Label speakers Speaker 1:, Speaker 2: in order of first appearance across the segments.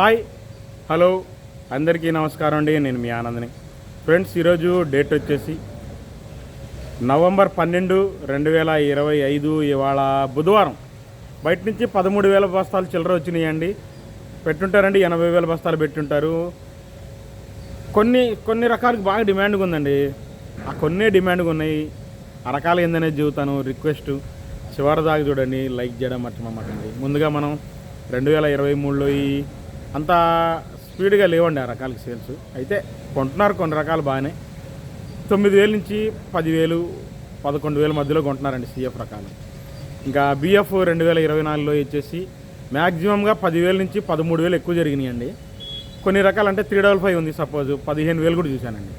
Speaker 1: Hi hello అందరికీ నమస్కారం అండి. నేను మీ ఆనందని. ఫ్రెండ్స్ ఈరోజు డేట్ వచ్చేసి నవంబర్ పన్నెండు రెండు వేల ఇరవై ఐదు ఇవాళ బుధవారం. బయట నుంచి పదమూడు వేల బస్తాలు చిల్లర వచ్చినాయండి. పెట్టుంటారండి ఎనభై వేల బస్తాలు పెట్టుంటారు. కొన్ని కొన్ని రకాలకు బాగా డిమాండ్గా ఉందండి. ఆ కొన్ని డిమాండ్గా ఉన్నాయి. ఆ రకాలు ఏందనే చెబుతాను. రిక్వెస్ట్. చివరి దాకా చూడండి. లైక్ చేయడం మర్చిపోమాకండి. ముందుగా మనం రెండు వేల ఇరవై మూడులో ఈ అంత స్పీడ్గా లేవండి ఆ రకాలకి సేల్స్. అయితే కొంటున్నారు కొన్ని రకాలు బాగానే. తొమ్మిది వేల నుంచి పదివేలు పదకొండు వేల మధ్యలో కొంటున్నారండి సిఎఫ్ రకాలు. ఇంకా బిఎఫ్ రెండు వేల ఇరవై నాలుగులో వచ్చేసి మ్యాక్సిమంగా పదివేల నుంచి పదమూడు వేలు ఎక్కువ జరిగినాయండి. కొన్ని రకాలు అంటే త్రీ డబల్ ఫైవ్ ఉంది సపోజ్. పదిహేను వేలు కూడా చూశానండి.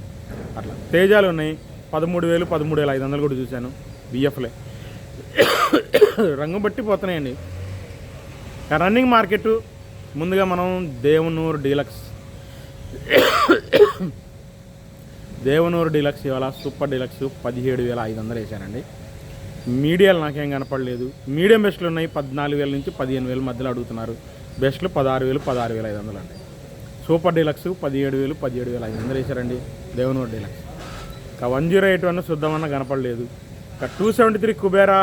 Speaker 1: అట్లా. తేజాలు ఉన్నాయి. పదమూడు వేలు పదమూడు వేల ఐదు వందలు కూడా చూశాను బిఎఫ్లే. రంగు బట్టి పోతున్నాయండి. రన్నింగ్ మార్కెట్ ముందుగా మనం దేవనూరు డీలక్స్. దేవనూరు డీలక్స్ ఇవాళ సూపర్ డీలక్స్ పదిహేడు వేల ఐదు వందలు వేశానండి మీడియాలు నాకేం కనపడలేదు. మీడియం బెస్ట్లు ఉన్నాయి పద్నాలుగు వేల నుంచి పదిహేను వేల మధ్యలో అడుగుతున్నారు. బెస్ట్లు పదహారు వేలు పదహారు వేల ఐదు వందలు అండి. సూపర్ డీలక్స్ పదిహేడు వేలు పదిహేడు వేల ఐదు వందలు వేసారండి దేవనూరు డీలక్స్. ఇక వన్ జీరో ఎయిట్ వన్ శుద్ధమన్న కనపడలేదు. ఇక టూ సెవెంటీ త్రీ కుబేరా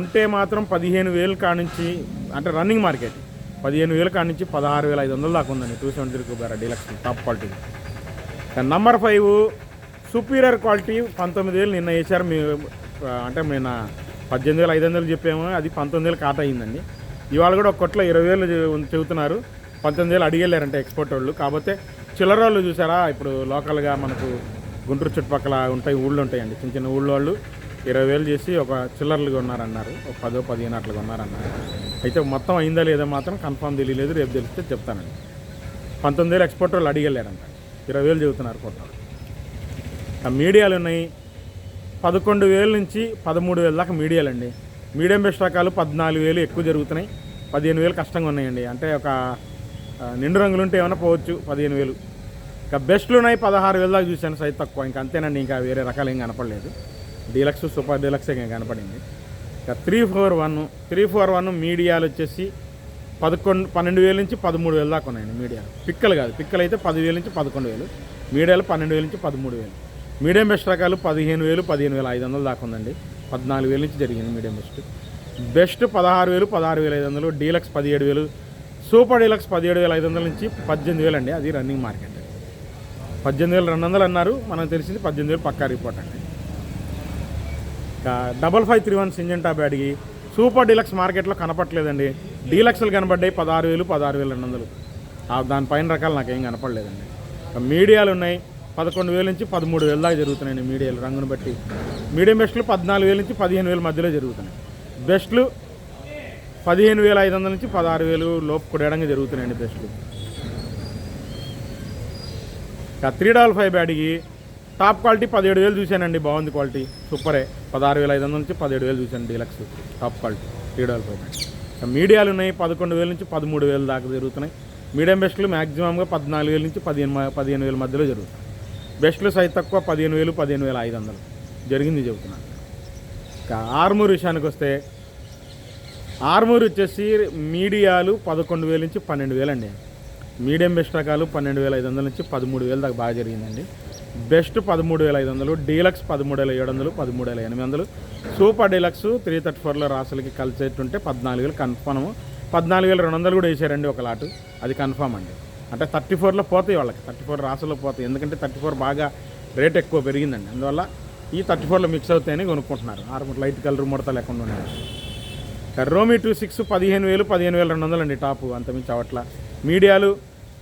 Speaker 1: ఉంటే మాత్రం పదిహేను వేలు కానించి అంటే రన్నింగ్ మార్కెట్. పదిహేను వేలు నుంచి పదహారు వేల ఐదు వందలు దాకా ఉందండి. Two seventy three Kubera deluxe top quality. Number five superior quality పంతొమ్మిది వేలు నిన్న వేసారు మీ అంటే మేము పద్దెనిమిది వేలు ఐదు వందలు చెప్పాము. అది పంతొమ్మిది వేలు కాట అయిందండి. ఇవాళ కూడా ఒక కొట్లో ఇరవై వేలు చెబుతున్నారు. పంతొమ్మిది వేలు అడిగేళ్ళారంటే ఎక్స్పోర్ట్ వాళ్ళు. కాకపోతే చిల్లర వాళ్ళు చూసారా? ఇప్పుడు లోకల్గా మనకు గుంటూరు చుట్టుపక్కల ఉంటాయి ఊళ్ళు ఉంటాయండి. చిన్న చిన్న ఊళ్ళో వాళ్ళు ఇరవై వేలు చేసి ఒక చిల్లర్లుగా ఉన్నారన్నారు ఒక పదో పదిహేను అట్లుగా ఉన్నారన్నారు అయితే మొత్తం అయిందా లేదా మాత్రం కన్ఫామ్ తెలియలేదు. రేపు తెలిస్తే చెప్తానండి. పంతొమ్మిది వేలు ఎక్స్పోర్ట్ వాళ్ళు అడిగలేడంట ఇరవై వేలు చెబుతున్నారు కొట్టారు ఆ మీడియాలు ఉన్నాయి. పదకొండు వేల నుంచి పదమూడు వేల దాకా మీడియాలు అండి మీడియం బెస్ట్ రకాలు పద్నాలుగు వేలు ఎక్కువ జరుగుతున్నాయి. పదిహేను వేలు కష్టంగా ఉన్నాయండి. అంటే ఒక నిండు రంగులు ఉంటే ఏమైనా పోవచ్చు పదిహేను వేలు. ఇంకా బెస్ట్లు ఉన్నాయి. పదహారు వేల దాకా చూశాను. సైజ్ తక్కువ. ఇంకా అంతేనండి. ఇంకా వేరే రకాలు ఏం కనపడలేదు. డీలక్స్ సూపర్ డీలక్స్ ఇంకా కనపడింది. ఇక three four one three four one మీడియాలు వచ్చేసి పదకొండు పన్నెండు వేల నుంచి పదమూడు వేలు దాకా ఉన్నాయండి మీడియాలు. పిక్కలు కాదు పిక్కలు అయితే పదివేల నుంచి పదకొండు వేలు. మీడియాలు పన్నెండు వేల నుంచి పదమూడు వేలు. మీడియం బెస్ట్ రకాలు పదిహేను వేలు పదిహేను వేల ఐదు వందలు దాకా ఉందండి. పద్నాలుగు వేల నుంచి జరిగింది మీడియం బెస్ట్. బెస్ట్ పదహారు వేలు పదహారు వేల ఐదు వందలు డీలక్స్ పదిహేడు వేలు సూపర్ డీలక్స్ పదిహేడు వేల ఐదు వందల నుంచి పద్దెనిమిది వేలు అండి. అది రన్నింగ్ మార్కెట్. పద్దెనిమిది వేల రెండు వందలు అన్నారు మనం తెలిసింది పద్దెనిమిది వేలు పక్కా రిపోర్ట్ అండి. డబల్ ఫైవ్ త్రీ వన్ సింజన్ టాప్ అడిగి సూపర్ డీలక్స్ మార్కెట్లో కనపట్లేదండి డీలక్స్లు కనపడ్డాయి పదహారు వేలు పదహారు వేల రెండు వందలు. ఆ దానిపైన రకాలు నాకేం కనపడలేదండి. మీడియాలు ఉన్నాయి. పదకొండు వేల నుంచి పదమూడు వేల దాకా జరుగుతున్నాయండి మీడియాలు రంగును బట్టి. మీడియం బెస్ట్లు పద్నాలుగు వేల నుంచి పదిహేను వేల మధ్యలో జరుగుతున్నాయి. బెస్ట్లు పదిహేను వేల ఐదు వందల నుంచి పదహారు వేలు లోపు కొడేయడంగా జరుగుతున్నాయండి బెస్ట్లు. ఇక త్రీ డబల్ ఫైవ్ బ్యాడ్కి టాప్ క్వాలిటీ పదిహేడు వేలు చూశానండి బాగుంది క్వాలిటీ సూపరే పదహారు వేల ఐదు వందల నుంచి పదిహేడు వేలు చూశాను deluxe top quality three double మీడియాలు ఉన్నాయి పదకొండు వేల నుంచి పదమూడు వేలు దాకా జరుగుతున్నాయి. మీడియం బెస్ట్లు మ్యాక్సిమంగా పద్నాలుగు వేల నుంచి పదిహేను పదిహేను వేల మధ్యలో జరుగుతాయి బెస్ట్లు సైజ్ తక్కువ పదిహేను వేలు పదిహేను వేల ఐదు వందలు. జరిగింది చెబుతున్నాను ఇంకా ఆర్మూర్ విషయానికి వస్తే ఆర్మూర్ వచ్చేసి మీడియాలు పదకొండు వేల నుంచి పన్నెండు వేలు అండి మీడియం బెస్ట్ రకాలు పన్నెండు వేల ఐదు వందల నుంచి పదమూడు వేలు దాకా బాగా జరిగిందండి. బెస్ట్ పదమూడు వేల ఐదు వందలు డీలక్స్ పదమూడు వేల ఏడు వందలు పదమూడు వేల ఎనిమిది వందలు. సూపర్ డీలక్స్ త్రీ థర్టీ ఫోర్లో రాసులకి కలిసేటుంటే పద్నాలుగు వేలు కన్ఫర్మ్ పద్నాలుగు వేల రెండు వందలు కూడా వేసారండి ఒక లాటు. అది కన్ఫర్మ్ అండి. అంటే థర్టీ ఫోర్లో పోతాయి వాళ్ళకి. థర్టీ ఫోర్ రాసుల్లో పోతాయి. ఎందుకంటే థర్టీ ఫోర్ బాగా రేట్ ఎక్కువ పెరిగిందండి. అందువల్ల ఈ థర్టీ ఫోర్లో మిక్స్ అవుతాయని కొనుక్కుంటున్నారు. ఆరు లైట్ కలర్ ముడత లేకుండా ఉన్నాయి. రోమి టూ సిక్స్ పదిహేను వేలు పదిహేను వేల రెండు వందలు అండి టాపు అంతమించి అవట్ల మీడియాలు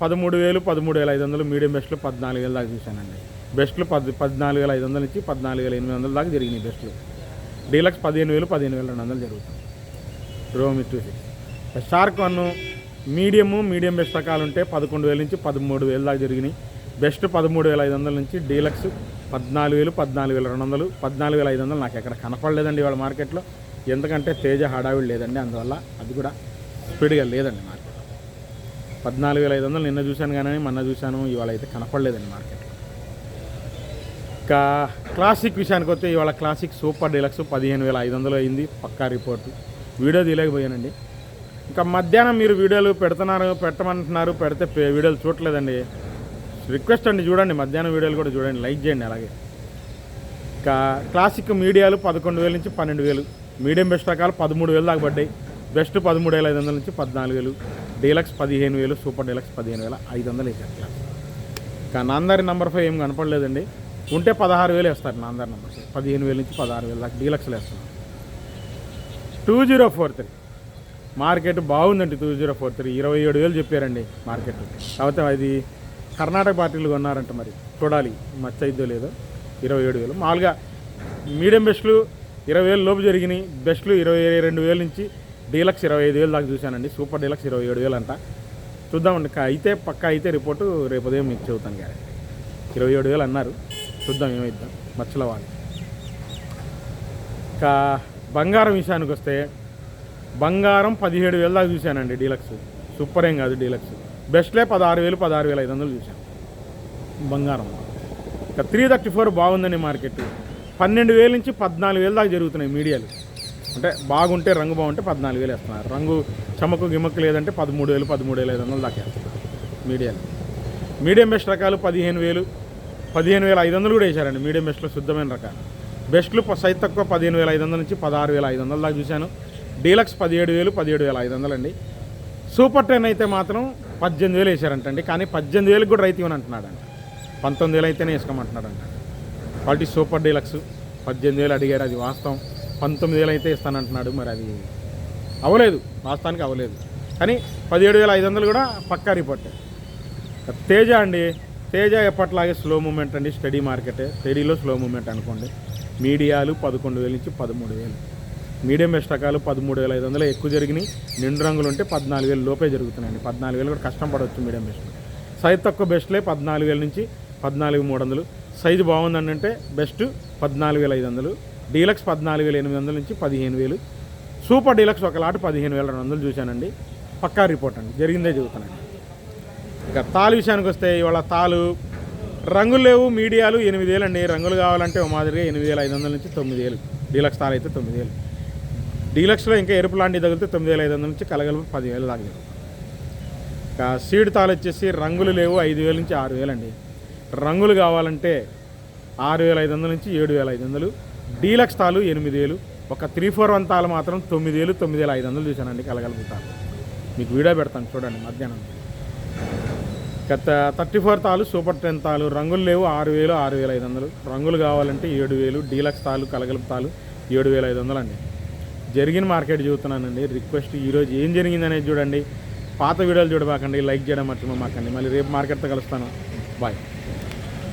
Speaker 1: పదమూడు వేలు పదమూడు వేల ఐదు వందలు. మీడియం బెస్ట్లు పద్నాలుగు వేలు దాకా చూశానండి. బెస్ట్లు పద్ పద్నాలుగు వేల ఐదు వందల నుంచి పద్నాలుగు వేల ఎనిమిది వందల దాకా జరిగినాయి బెస్ట్లు. డీలక్స్ పదిహేను వేలు పదిహేను వేల రెండు వందలు జరుగుతుంది. రోమి two six. Shark one medium medium best రకాలు ఉంటే పదకొండు వేల నుంచి పదమూడు వేల దాకా జరిగినాయి. బెస్ట్ పదమూడు వేల ఐదు వందల నుంచి డీలక్స్ పద్నాలుగు వేలు పద్నాలుగు వేల రెండు వందలు పద్నాలుగు వేల ఐదు వందలు నాకు ఎక్కడ కనపడలేదండి వాళ్ళ మార్కెట్లో. ఎందుకంటే తేజ హడావిడి లేదండి అందువల్ల అది కూడా స్పీడ్గా లేదండి మార్కెట్. పద్నాలుగు వేల ఐదు వందలు నిన్న చూశాను కానీ మొన్న చూశాను ఇవాళ అయితే కనపడలేదండి మార్కెట్లో. ఇంకా క్లాసిక్ విషయానికి వస్తే ఇవాళ క్లాసిక్ సూపర్ డీలక్స్ పదిహేను వేల ఐదు వందలు అయింది పక్కా రిపోర్టు. వీడియో తీయలేకపోయానండి. ఇంకా మధ్యాహ్నం మీరు వీడియోలు పెడుతున్నారు పెట్టమంటున్నారు పెడితే వీడియోలు చూడలేదండి రిక్వెస్ట్ అండి చూడండి మధ్యాహ్నం వీడియోలు కూడా చూడండి లైక్ చేయండి అలాగే. ఇంకా క్లాసిక్ మీడియాలు పదకొండు వేల నుంచి పన్నెండు వేలు మీడియం బెస్ట్ రకాలు పదమూడు వేలు దాకా పడ్డాయి. బెస్ట్ పదమూడు వేల ఐదు వందల నుంచి పద్నాలుగు వేలు డీలక్స్ పదిహేను వేలు సూపర్ డీలక్స్ పదిహేను వేల ఐదు వందలు వేసారు క్లాస్. అందరి నాందారి నెంబర్ ఫైవ్ ఏం కనపడలేదండి. ఉంటే పదహారు వేలు వేస్తారు నా అందరి ఫైవ్ పదిహేను వేల నుంచి పదహారు వేలు దాకా డీలక్స్లు వేస్తున్నారు. Two zero four three. Market బాగుందండి టూ జీరో ఫోర్ త్రీ. ఇరవై ఏడు వేలు చెప్పారండి మార్కెట్. కాకపోతే అది కర్ణాటక పార్టీలు కొన్నారంట మరి. చూడాలి మచ్చయిద్దో లేదో. ఇరవై ఏడు వేలు. మామూలుగా మీడియం బెస్ట్లు ఇరవై వేలు లోపు జరిగినాయి. బెస్ట్లు ఇరవై రెండు వేల నుంచి డీలక్స్ ఇరవై ఐదు వేలు దాకా చూశానండి. సూపర్ డీలక్స్ ఇరవై ఏడు వేలు అంట. చూద్దామండి. అయితే పక్కా అయితే రిపోర్టు రేపు ఉదయం మీకు చెబుతాను గారు ఇరవై ఏడు వేలు అన్నారు. చూద్దాం ఏమైద్దాం. మచ్చలవాణి. వాళ్ళు ఇంకా బంగారం విషయానికి వస్తే బంగారం పదిహేడు వేలు దాకా చూశానండి డీలక్స్. సూపర్ ఏం కాదు డీలక్స్. బెస్ట్లే పదహారు వేలు పదహారు వేల ఐదు వందలు చూశాను. బంగారం. ఇంకా త్రీ థర్టీ ఫోర్ బాగుందండి మార్కెట్. పన్నెండు వేల నుంచి పద్నాలుగు వేలు దాకా జరుగుతున్నాయి మీడియాలు. అంటే బాగుంటే రంగు బాగుంటే పద్నాలుగు వేలు వేస్తున్నారు. రంగు చమకు గిమ్మకు లేదంటే పదమూడు వేలు పదమూడు వేల ఐదు వందలు దాకా వేస్తున్నారు మీడియాలు. మీడియం బెస్ట్ రకాలు పదిహేను వేలు పదిహేను వేల ఐదు వందలు కూడా వేశారండి. మీడియం బెస్ట్లో శుద్ధమైన రకాలు. బెస్ట్లు సైజ్ తక్కువ పదిహేను వేల ఐదు వందల నుంచి పదహారు వేల ఐదు వందల దాకా చూశాను. డీలక్స్ పదిహేడు వేలు పదిహేడు వేల ఐదు వందలు అండి. సూపర్ టెన్ అయితే మాత్రం పద్దెనిమిది వేలు వేశారంటండి. కానీ పద్దెనిమిది వేలకు కూడా రైతు ఇవ్వని అంటున్నాడంట. పంతొమ్మిది వేలు అయితేనే వేసుకోమంటున్నాడంట. Quality super deluxe. పద్దెనిమిది వేలు అడిగారు అది వాస్తవం. పంతొమ్మిది వేలు అయితే ఇస్తానంటున్నాడు. మరి అది అవ్వలేదు. వాస్తవానికి అవ్వలేదు. కానీ పదిహేడు వేల ఐదు వందలు కూడా పక్కా రిపోర్ట్. తేజ అండి. తేజ ఎప్పట్లాగే స్లో మూమెంట్ అండి స్టడీ మార్కెటే స్టడీలో స్లో మూమెంట్ అనుకోండి. మీడియాలు పదకొండు వేల నుంచి పదమూడు వేలు. మీడియం బెస్ట్ రకాలు పదమూడు వేల ఐదు వందలు ఎక్కువ జరిగినాయి. నిండు రంగులు ఉంటే పద్నాలుగు వేలు లోపే జరుగుతున్నాయండి. పద్నాలుగు వేలు కూడా కష్టం పడవచ్చు మీడియం బెస్ట్. సైజ్ తక్కువ బెస్ట్లే పద్నాలుగు వేల నుంచి పద్నాలుగు మూడు వందలు. సైజు బాగుందండి అంటే బెస్ట్ పద్నాలుగు వేల ఐదు వందలు. డీలక్స్ పద్నాలుగు వేల ఎనిమిది వందల నుంచి పదిహేను వేలు. సూపర్ డీలక్స్ ఒక లాట్ పదిహేను వేల రెండు వందలు చూశానండి. పక్కా రిపోర్ట్ అండి. జరిగిందే చెబుతానండి ఇక తాలు విషయానికి వస్తే ఇవాళ తాలు రంగులు లేవు మీడియాలు ఎనిమిదేలు అండి రంగులు కావాలంటే ఓ మాదిరిగా ఎనిమిది వేల ఐదు వందల నుంచి తొమ్మిది వేలు డీలక్స్ తాలు అయితే తొమ్మిది వేలు డీలక్స్లో ఇంకా ఎరుపు లాంటివి తగిలితే తొమ్మిది వేల ఐదు వందల నుంచి కలగలుపు పదివేలు దాకా ఇక సీడ్ తాలు వచ్చేసి రంగులు లేవు ఐదు వేల నుంచి ఆరు వేలు అండి రంగులు కావాలంటే ఆరు వేల ఐదు వందల నుంచి ఏడు వేల ఐదు వందలు డీలక్స్ తాలు ఎనిమిది వేలు ఒక త్రీ ఫోర్ వన్ తాలు మాత్రం తొమ్మిది వేలు తొమ్మిది వేల ఐదు వందలు చూశానండి కలగలుపు తాలు మీకు వీడియో పెడతాను చూడండి మధ్యాహ్నం. గత థర్టీ ఫోర్ తాలు సూపర్ టెన్ తాలు రంగులు లేవు. ఆరు వేలు ఆరు వేల ఐదు వందలు. రంగులు కావాలంటే ఏడు వేలు డీలక్స్ తాలు కలగలుపు తాలు ఏడు వేల ఐదు వందలు అండి. జరిగిన మార్కెట్ చూస్తున్నానండి. రిక్వెస్ట్ ఈరోజు ఏం జరిగిందనేది చూడండి. పాత వీడియోలు చూడబాకండి. లైక్ చేయడం మర్చిపోమాకండి. మళ్ళీ రేపు మార్కెట్తో కలుస్తాను. బాయ్.